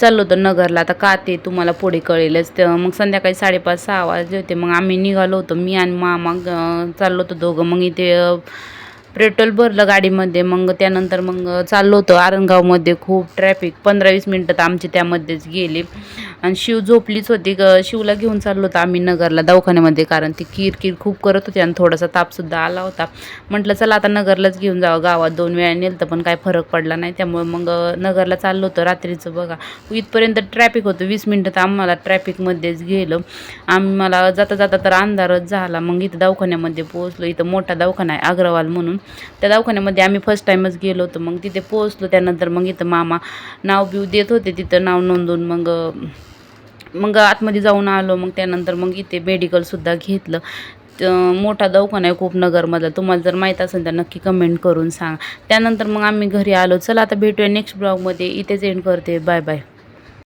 चाललो होतो नगरला. आता का ते तुम्हाला पुढे कळेलच. तर मग संध्याकाळी साडेपाच सहा वाजले होते. मग आम्ही निघालो होतो. मी आणि मामा चाललो होतो दोघं. मग इथे पेट्रोल भरलं गाडीमध्ये मग त्यानंतर मग चाललो होतो आरंगावमध्ये खूप ट्रॅफिक पंधरा वीस मिनटं तर आमची त्यामध्येच गेली. आणि शिव झोपलीच होती ग. शिवला घेऊन चाललो होतो आम्ही नगरला दवाखान्यामध्ये कारण ती किर किर खूप करत होती आणि थोडासा तापसुद्धा आला होता. म्हटलं चला आता नगरलाच घेऊन जावं. गावात दोन वेळा नेलं तर पण काय फरक पडला नाही. त्यामुळे मग नगरला चाललो होतो. रात्रीचं बघा इथपर्यंत ट्रॅफिक होतं. वीस मिनटं तर आम्हाला ट्रॅफिकमध्येच गेलं. आम्हाला जाता जाता तर अंधारच झाला. मग इथं दवाखान्यामध्ये पोहोचलो. इथं मोठा दवाखाना आहे अग्रवाल म्हणून. त्या दवाखान्यामध्ये आम्ही फर्स्ट टाईमच गेलो होतो. मग तिथे पोहोचलो त्यानंतर मग इथं मामा नाव बिव देत होते तिथं नाव नोंदवून मग मग आतमध्ये जाऊन आलो. मग त्यानंतर मग इथे मेडिकलसुद्धा घेतलं. मोठा दवाखाना आहे खूप नगरमधला तुम्हाला जर माहीत असेल तर नक्की कमेंट करून सांग. त्यानंतर मग आम्ही घरी आलो. चला आता भेटूया नेक्स्ट ब्लॉगमध्ये इथेच एंड करते. Bye bye